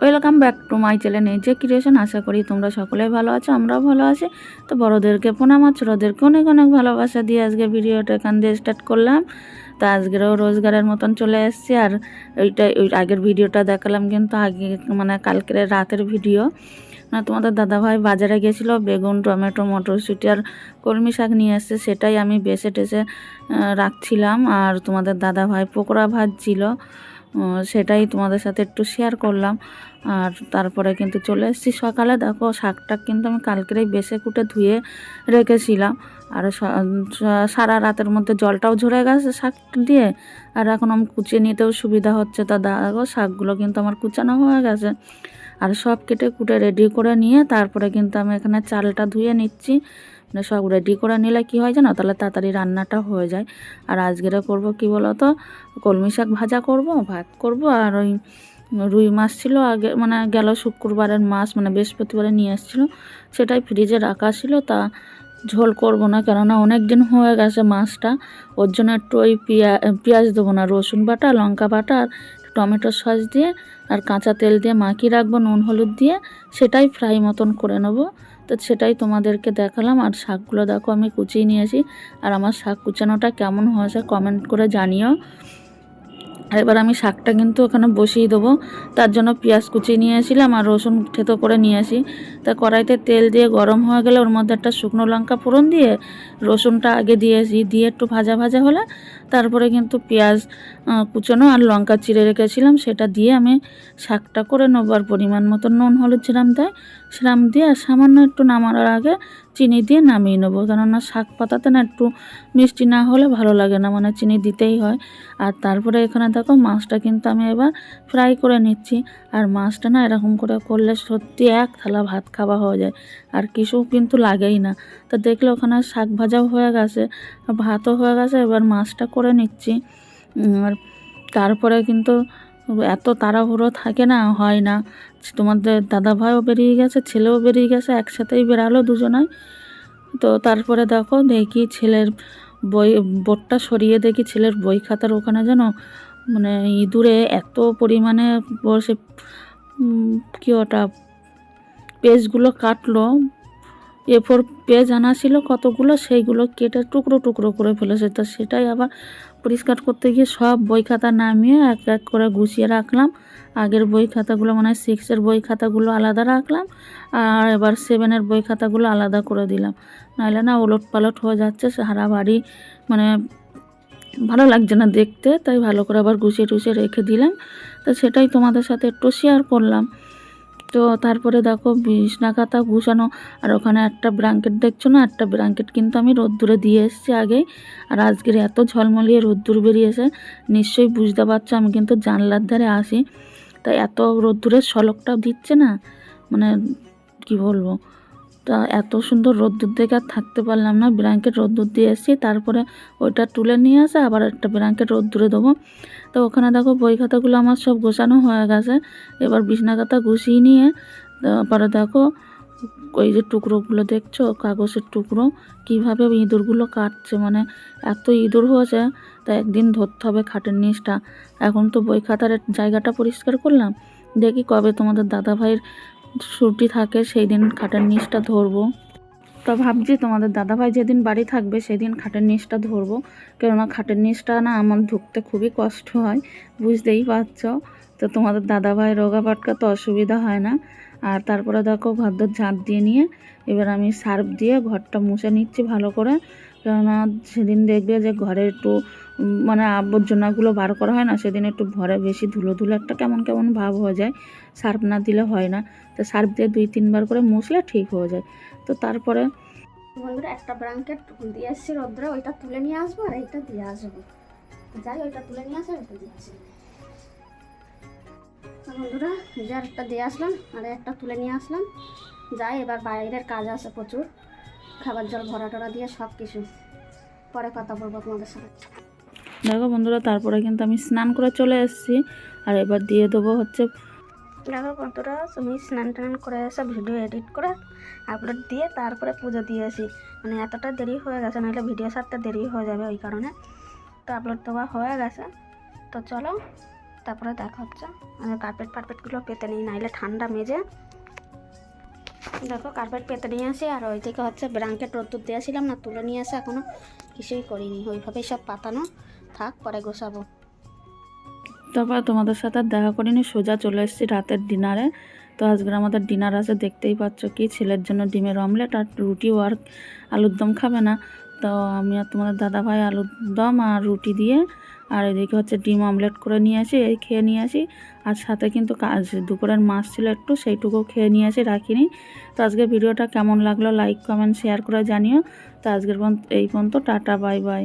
Welcome back to my channel যে creation আশা করি তোমরা সকলে ভালো আছো, আমরাও ভালো আছি। তো বড়োদেরকে প্রণাম আর ছোটোদেরকে অনেক অনেক ভালোবাসা দিয়ে আজকে ভিডিওটা এখান দিয়ে স্টার্ট করলাম। তো আজকেরও রোজগারের মতন চলে এসেছি, আর ওইটা ওই আগের ভিডিওটা দেখালাম কিন্তু আগে মানে কালকের রাতের ভিডিও। না, তোমাদের দাদাভাই বাজারে গেছিল, বেগুন, টমেটো, মটরশুঁটি আর কলমি শাক নিয়ে এসছে, সেটাই আমি বেছে টেসে রাখছিলাম। আর তোমাদের দাদাভাই পকোড়া ভাজছিল। সেটাই তোমাদের সাথে একটু শেয়ার করলাম। আর তারপরে কিন্তু চলে এসেছি সকালে। দেখো, শাকটা কিন্তু আমি কালকেরেই বেছে কুটে ধুয়ে রেখেছিলাম। আর সারা রাতের মধ্যে জলটাও ঝরে গেছে শাক দিয়ে। আর এখন আমি কুচিয়ে নিতেও সুবিধা হচ্ছে তা দেখো, শাকগুলো কিন্তু আমার কুচানো হয়ে গেছে। আর সব কেটে কুটে রেডি করে নিয়ে তারপরে কিন্তু আমি এখানে চালটা ধুয়ে নিচ্ছি। মানে সব রেডি করে নিলে কি হয় জানো? তাহলে তাড়াতাড়ি রান্নাটা হয়ে যায়। আর আজকেরে করব কি বলো তো কলমি শাক ভাজা করব, ভাত করব, আর ওই রুই মাছ ছিল আগে মানে গেল শুক্রবারের মাছ মানে বৃহস্পতিবারে নিয়ে এসেছিল সেটাই ফ্রিজে রাখা ছিল। তা ঝোল করব না, কেননা অনেক দিন হয়ে গেছে মাছটা। ওর জন্য একটু ওই পেঁয়া, পেঁয়াজ দেবো না, রসুন বাটা, লঙ্কা বাটা, আর টমেটো সস দিয়ে, আর কাঁচা তেল দিয়ে মাখিয়ে রাখব, নুন হলুদ দিয়ে। সেটাই ফ্রাই মতন করে নেব। তো সেটাই তোমাদেরকে দেখালাম। আর শাকগুলো দেখো আমি কুচিয়ে নিয়েছি আর আমার শাক কুচানোটা কেমন হয়েছে কমেন্ট করে জানিও। আর এবার আমি শাকটা কিন্তু ওখানে বসিয়ে দেবো। তার জন্য পেঁয়াজ কুচিয়ে নিয়েছিলাম আর রসুন থেতো করে নিয়ে আসি। তা কড়াইতে তেল দিয়ে গরম হয়ে গেলে ওর মধ্যে একটা শুকনো লঙ্কা ফোড়ন দিয়ে রসুনটা আগে দিয়েছি দিয়ে একটু ভাজা ভাজা হলে তারপরে কিন্তু পেঁয়াজ কুচোনো আর লঙ্কা চিড়ে রেখেছিলাম। সেটা দিয়ে আমি শাকটা করে নেব আর পরিমাণ মতো নুন, হলুদ যেরাম দেয় সেরাম দিয়ে আর সামান্য একটু নামানোর আগে চিনি দিয়ে নামিয়ে নেব। কেননা শাক পাতাতে না একটু মিষ্টি না হলে ভালো লাগে না মানে চিনি দিতেই হয়। আর তারপরে এখানে দেখো মাছটা কিন্তু আমি এবার ফ্রাই করে নিচ্ছি। আর মাছটা না এরকম করে করলে সত্যি এক থালা ভাত খাওয়া হয়ে যায়। আর কিছু কিন্তু লাগেই না। তো দেখলে ওখানে শাক ভাজাও হয়ে গেছে, ভাতও হয়ে গেছে, এবার মাছটা করে নিচ্ছি। আর তারপরে কিন্তু এত তাড়াহুড়ো থাকে না, হয় না। তোমাদের দাদা ভাইও বেরিয়ে গেছে, ছেলেও বেরিয়ে গেছে, একসাথেই বেরালো দুজনাই। তো তারপরে দেখো দেখি ছেলের বই, বোর্ডটা সরিয়ে দেখি ছেলের বই খাতার ওখানে যেন মানে ইঁদুরে এত পরিমাণে বসে কি ওটা, পেজগুলো কাটলো এ ফোর পেজ আনা ছিল কতগুলো, সেইগুলো কেটে টুকরো টুকরো করে ফেলেছে। তো সেটাই আবার পরিষ্কার করতে গিয়ে সব বই খাতা নামিয়ে এক এক করে গুছিয়ে রাখলাম। আগের বই খাতাগুলো মানে সিক্সের বই খাতাগুলো আলাদা রাখলাম আর এবার সেভেনের বই খাতাগুলো আলাদা করে দিলাম। নাহলে না ওলট পালট হয়ে যাচ্ছে, সারা বাড়ি মানে ভালো লাগছে না দেখতে, তাই ভালো করে আবার গুছিয়ে টুছিয়ে রেখে দিলাম। তো সেটাই তোমাদের সাথে একটু শেয়ার করলাম। তো তারপরে দেখো বিছনা কাতা গুছানো আর ওখানে একটা ব্ল্যাঙ্কেট দেখছ না? একটা ব্ল্যাঙ্কেট কিন্তু আমি রোদ্দুরে দিয়ে এসেছি আগেই। আর আজকের এত ঝলমলিয়ে রোদ্দুর বেরিয়েছে, নিশ্চয়ই বুঝতে পারছ আমি কিন্তু জানলার ধারে আসি। তাই এত রোদ্দুরের সলকটা দিচ্ছে না? মানে কি বলব? এত সুন্দর রোদ্দুর দেখে আর থাকতে পারলাম না। ব্ল্যাঙ্কেট রোদ্দুর দিয়ে এসেছি, তারপরে ওইটা তুলে নিয়ে আসে, আবার একটা ব্ল্যাঙ্কেট রোদ্দুরে দেবো। তো ওখানে দেখো বই খাতাগুলো আমার সব গোছানো হয়ে গেছে। এবার বিছনা খাতা গুছিয়ে নিয়ে, তারপরে দেখো ওই যে টুকরোগুলো দেখছ, কাগজের টুকরো, কীভাবে ইঁদুরগুলো কাটছে মানে এত ইঁদুর হয়েছে, তা একদিন ধরতে হবে খাটের নিচটা। এখন তো বই খাতার জায়গাটা পরিষ্কার করলাম। দেখি কবে তোমাদের দাদা ভাইয়ের ছুটি থাকে সেই দিন খাটের নিচটা ধরবো। তো ভাবছি তোমাদের দাদাভাই যেদিন বাড়ি থাকবে, সেদিন খাটের নিচটা ধরবো। কেননা খাটের নিচটা না আমার ঢুকতে খুবই কষ্ট হয়, বুঝতেই পারছ। তো তোমাদের দাদাভাই রোগা পাটকা তো অসুবিধা হয় না। আর তারপরে দেখো ঘরদোর ঝাঁট দিয়ে নিয়ে, এবার আমি সার্ফ দিয়ে ঘরটা মুছে নিচ্ছি ভালো করে। কেননা সেদিন দেখবে যে ঘরে একটু মানে আবর্জনাগুলো বার করা হয় না, সেদিন একটু ঘরে বেশি ধুলো ধুলো একটা কেমন কেমন ভাব হয়ে যায়, সার্ফ না দিলে হয় না। তো সার্ফ দিয়ে দুই তিনবার করে মুছলে ঠিক হয়ে যায়। তো তারপরে বন্ধুরা একটা ব্ল্যাঙ্কেট দিয়ে এসছি রোদ্রে, ওইটা তুলে নিয়ে আসব আর এইটা দিয়ে আসব। যাই, ওইটা তুলে নিয়ে আসব ওইটা আসব বন্ধুরা যে একটা দিয়ে আসলাম আর একটা তুলে নিয়ে আসলাম। যাই, এবার বাইরের কাজ আছে প্রচুর। খাবার জল ভরা টরা দিয়ে সব কিছু পরে কথা বলব তোমাদের সাথে। দেখো বন্ধুরা তারপরে কিন্তু আমি স্নান করে চলে এসেছি। আর এবার দিয়ে দেবো হচ্ছে দেখো বন্ধুরা তুমি স্নান টান করে এসে ভিডিও এডিট করে আপলোড দিয়ে তারপরে পুজো দিয়েছি মানে এতটা দেরি হয়ে গেছে নাহলে ভিডিও ছাড়তে দেরি হয়ে যাবে ওই কারণে। তো আপলোড দেওয়া হয়ে গেছে। তো চলো তারপরে দেখা হচ্ছে। আর কার্পেট ফার্পেটগুলো পেতে নিই নাইলে ঠান্ডা মেজে দেখো কার্পেট পেতে নিয়ে আসি, আর ওই থেকে হচ্ছে ব্রাঙ্কেট রোদ্দুর দিয়েছিলাম না তুলে নিয়ে আসে এখনও কিছুই করিনি। ওইভাবেই সব পাতানো, থাক, পরে গোছাবো। তারপর তোমাদের সাথে দেখা করিনি, সোজা চলে এসেছি রাতের ডিনারে তো আজকে আমাদের ডিনার আছে, দেখতেই পাচ্ছ কি, ছেলের জন্য ডিমের অমলেট আর রুটি আর আলুর দম খাবে না। তো আমি আর তোমাদের দাদা ভাই আলুর দম আর রুটি দিয়ে আর এদিকে হচ্ছে ডিম অমলেট করে নিয়ে আসি, এই খেয়ে নিয়ে আসি। আর সাথে কিন্তু কাজ, দুপুরের মাছ ছিল একটু, সেইটুকু খেয়ে নিয়ে আসি, রাখিনি। তো আজকে ভিডিওটা কেমন লাগল লাইক কমেন্ট শেয়ার করে জানিও। তো আজকের এই পর্যন্ত, টাটা বাই বাই